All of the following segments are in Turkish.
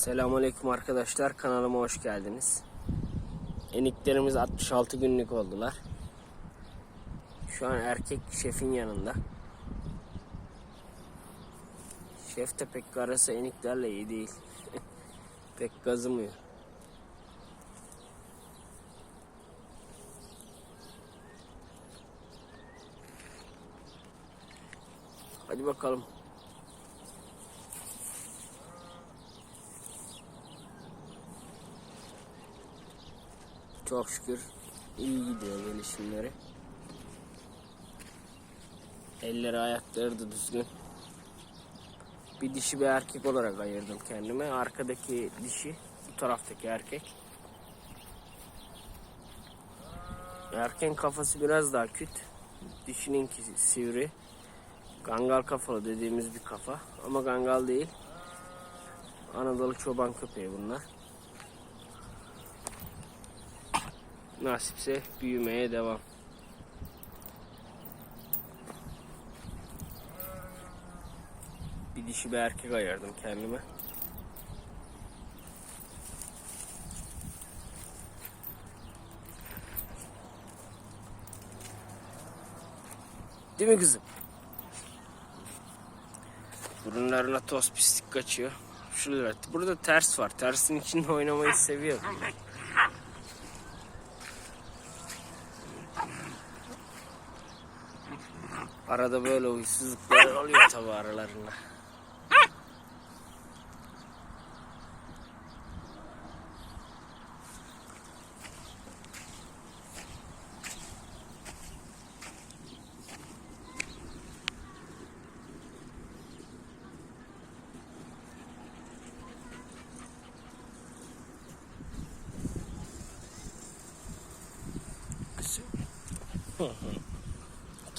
Selamünaleyküm arkadaşlar kanalıma hoş geldiniz. Eniklerimiz 66 günlük oldular. Şu an erkek şefin yanında. Şef de pek arası eniklerle iyi değil. pek gazımıyor. Hadi bakalım. Çok şükür iyi gidiyor gelişimleri. Elleri ayakları da düzgün. Bir dişi bir erkek olarak ayırdım kendime. Arkadaki dişi, bu taraftaki erkek. Erken kafası biraz daha küt. Dişininki sivri. Gangal kafalı dediğimiz bir kafa. Ama gangal değil. Anadolu çoban köpeği bunlar. Nasipse büyümeye devam. Bir dişi bir erkek ayırdım kendime. Değil mi kızım? Burunlarına toz pislik kaçıyor. Şurada, burada ters var. Tersin içinde oynamayı seviyor. Arada böyle huysuzluklar oluyor tabi aralarında.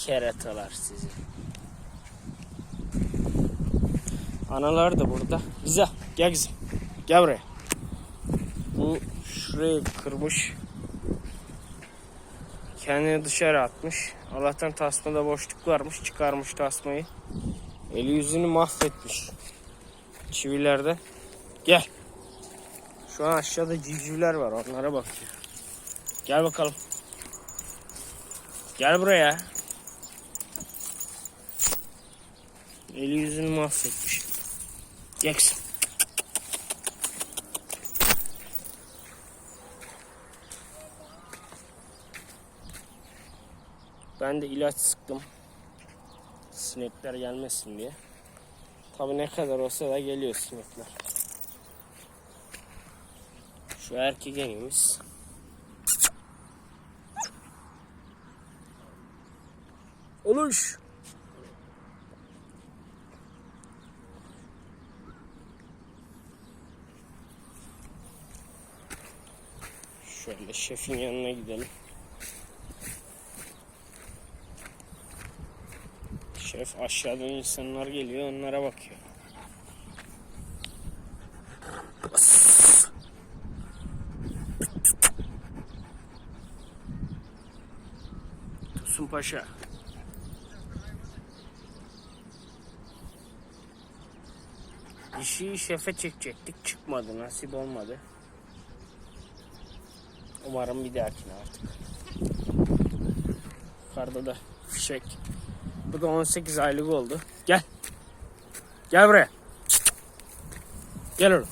Keratalar sizi. Analar da burada. Bize gel kızım. Gel buraya. Bu şurayı kırmış. Kendini dışarı atmış. Allah'tan tasmada boşluk varmış. Çıkarmış tasmayı. Eli yüzünü mahvetmiş. Çivilerde. Gel. Şu an aşağıda civcivler var. Onlara bakıyor. Gel bakalım. Gel buraya. Eli yüzünü mahvetmiş. Jackson. Ben de ilaç sıktım. Sinekler gelmesin diye. Tabi ne kadar olsa da geliyor sinekler. Şu erkek enimiz. Oluş. Şöyle şefin yanına gidelim. Şef aşağıdan insanlar geliyor onlara bakıyor. Tosun Paşa. Dişiyi şefe çekecektik çıkmadı nasip olmadı. Umarım bir dahakine artık. Yukarıda da fişek. Bu da 18 aylık oldu. Gel. Gel buraya. Gel oğlum.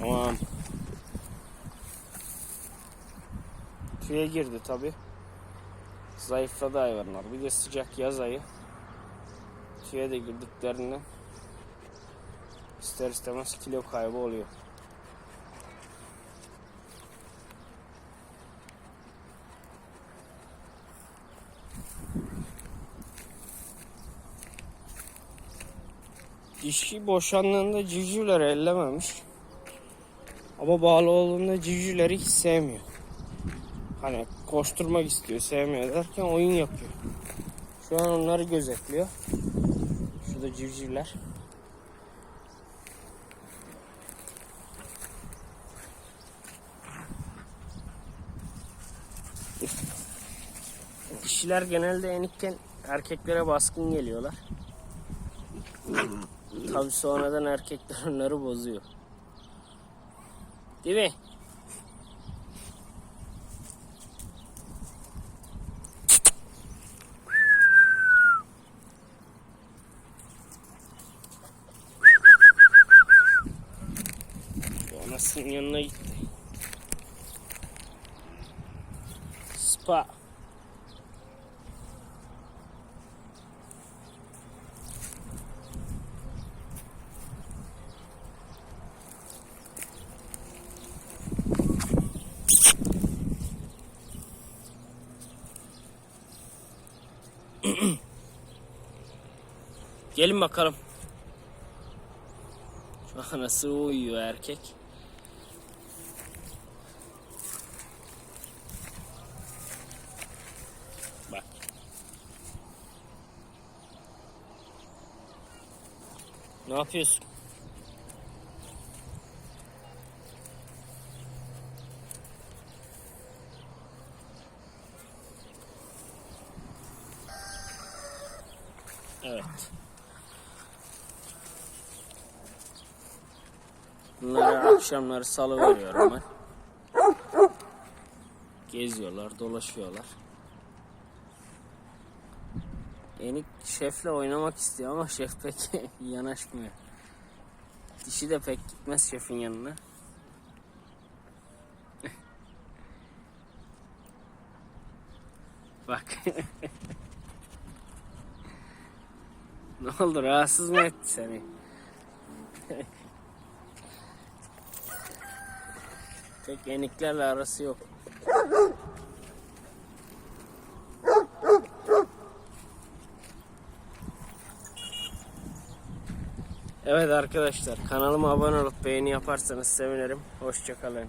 Tamam. Tüye girdi tabi. Zayıfladı hayvanlar. Bir de sıcak yaz ayı. Tüye de girdiklerinden ister istemez kilo kaybı oluyor. Dişi boşandığında civcivleri ellememiş. Ama bağlı olduğunda civcivleri hiç sevmiyor. Hani koşturmak istiyor, sevmiyor derken oyun yapıyor. Şu an onları gözetliyor. Şurada civcivler. Dişiler genelde enikken erkeklere baskın geliyorlar. Tabi sonradan erkekler onları bozuyor. Değil mi? Yanına gitti. Spa. Gelin bakalım. Şu an nasıl uyuyor erkek. Ne yapıyorsun? Evet. Bunları akşamları salı veriyorum ben. Geziyorlar, dolaşıyorlar. Enik şefle oynamak istiyor ama şef pek yanaşmıyor. Dişi de pek gitmez şefin yanına. Bak. ne oldu rahatsız mı etti seni? Pek eniklerle arası yok. Evet arkadaşlar kanalıma abone olup beğeni yaparsanız sevinirim. Hoşçakalın.